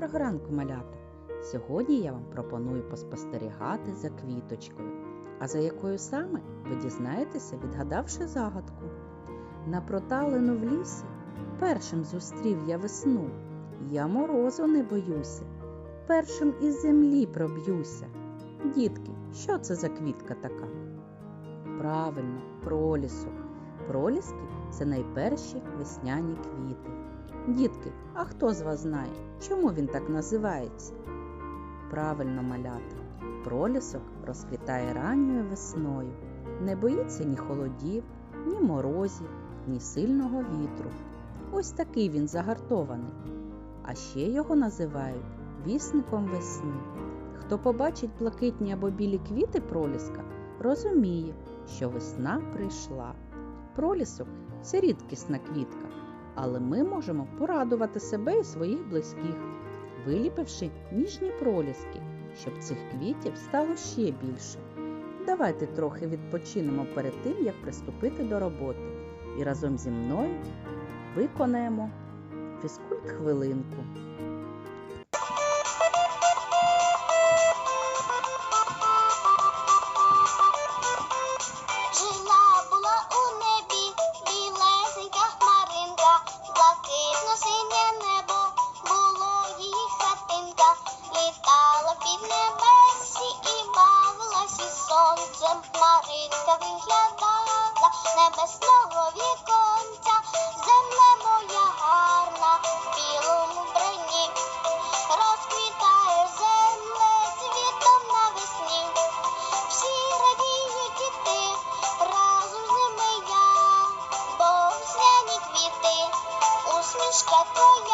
Доброго ранку, малята! Сьогодні я вам пропоную поспостерігати за квіточкою. А за якою саме ви дізнаєтеся, відгадавши загадку. На проталину в лісі першим зустрів я весну. Я морозу не боюся, першим із землі проб'юся. Дітки, що це за квітка така? Правильно, пролісок. Проліски це найперші весняні квіти. Дітки, а хто з вас знає, чому він так називається? Правильно малята. Пролісок розквітає ранньою весною, не боїться ні холодів, ні морозів, ні сильного вітру. Ось такий він загартований. А ще його називають вісником весни. Хто побачить блакитні або білі квіти проліска, розуміє, що весна прийшла. Пролісок це рідкісна квітка, але ми можемо порадувати себе і своїх близьких, виліпивши ніжні проліски, щоб цих квітів стало ще більше. Давайте трохи відпочинемо перед тим, як приступити до роботи, і разом зі мною виконаємо фізкульт хвилинку. Хмаринка виглядала небесного віконця, земля моя гарна, в білому броні, розквітає земле цвітом навесні. Всі радіють діти, разом з ними я, бо весняні квіти, усмішка твоя,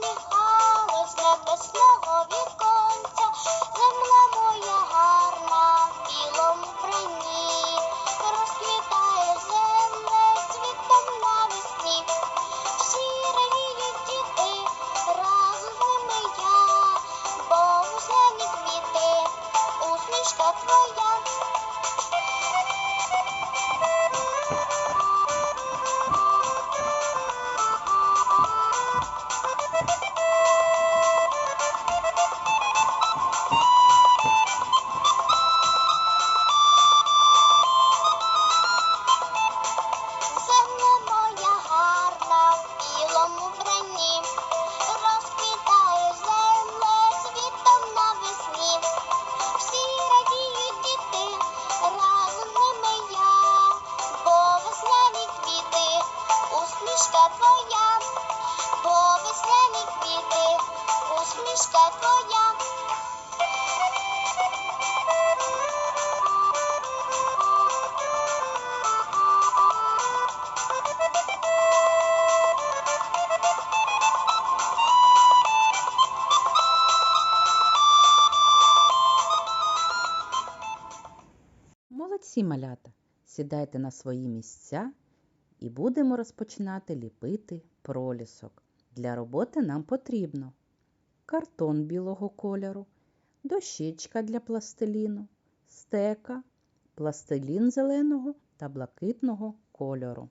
сонце посміхалось небесного віконця. Усмішка твоя. Молодці малята! Сідайте на свої місця і будемо розпочинати ліпити пролісок. Для роботи нам потрібно картон білого кольору, дощечка для пластиліну, стека, пластилін зеленого та блакитного кольору.